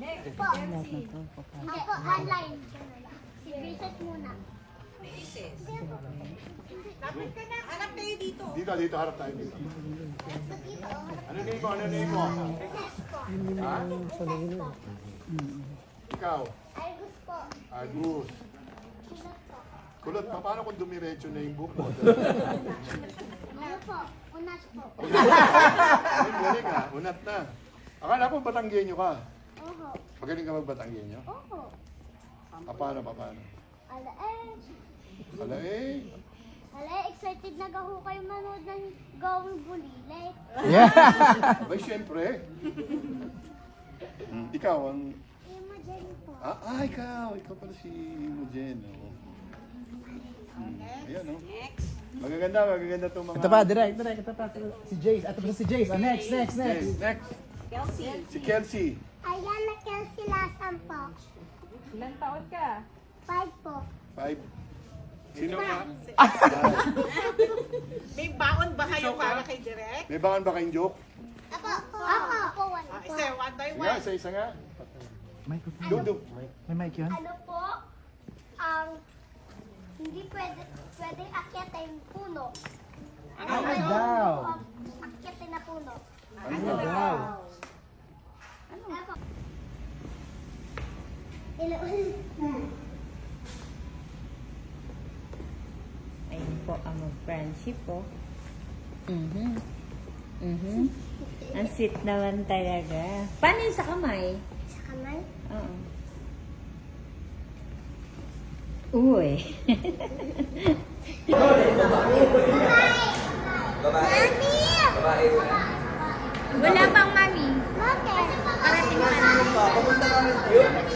next. Po. Kelsey. Ako, online. Si Vincent muna. Lapit ka na. Hanap tayo dito. Dito, dito, harap tayo dito. Ito dito. Ano name mo? Ano name mo? Ha? Ikaw? Argus po. Agus. Kulot po. Kulot pa, paano kung dumiretso na yung book mo? Ano po? Unas po. Galing ah, unat na. Akala ko Batanggenyo ka. Oho. Magaling ka mag-Batanggenyo? Oho. Ah, paano, pa, paano? Ala eh. Ala eh. Ala eh, excited na gaho kayo manood ng Going Bulile. Abay, syempre. Hmm, ikaw, ang... Imagine po. Ah, ah, ikaw. Ikaw pala si Imogen. Oh. Hmm, ayan, oh. Next. Magaganda, magaganda itong mga... Ito pa, direct, direct. Ito pa, si Jace. Ito pa si Jace. Oh, next, next, next. Yes, next. Kelsey. Si Kelsey. Ayan na Kelsey Lasan po. Ilan taon ka? Five po. Five. Sino ka? May baon ba kayo para kay Direk? May bakan ba kayong joke? Ako. Ako. Ako. One Ah, po. isa, one by Nga, one. isa-isa nga. Microphone. Dug, dug. May mic yun? Ano po? Ang hindi pwede pwede akyatin yung puno. Ano daw? Akyatin na puno. Ano daw? Ano? Ako. Ilo. Ayun po ang mag-friendship po. Mhm. Mhm. Ang sweet naman talaga. Paano yung sa kamay? Sa kamay. Oo. Uy. Mami! Wala pang mami. Bakit? Parating pa na.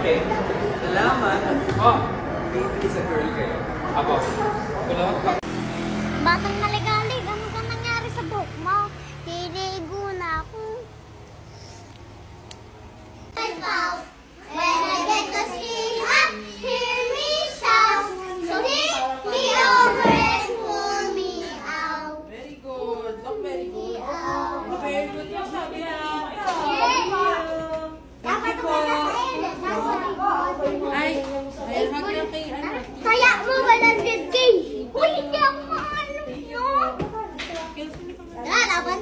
Okay. Nalaman. Oh. Ano. Kaya mo 100k. Uy, hindi ako maano yun. Wala, laban.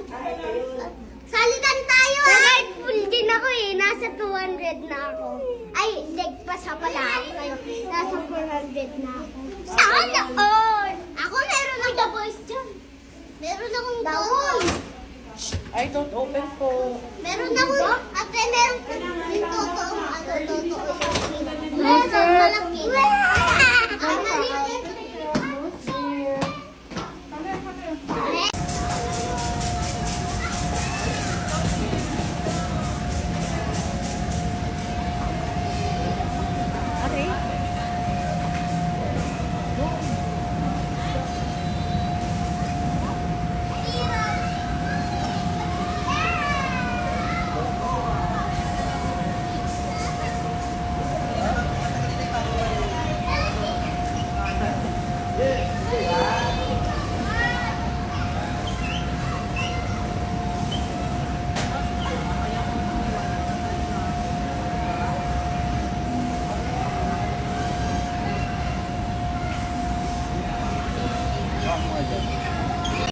Salitan tayo ah! Nag-full din ako eh. Nasa 200 na ako. Ay, leg pa pala ako. Nasa 400 na ako. Sana all! Ako meron ng boys dyan. Meron akong. Ay, don't open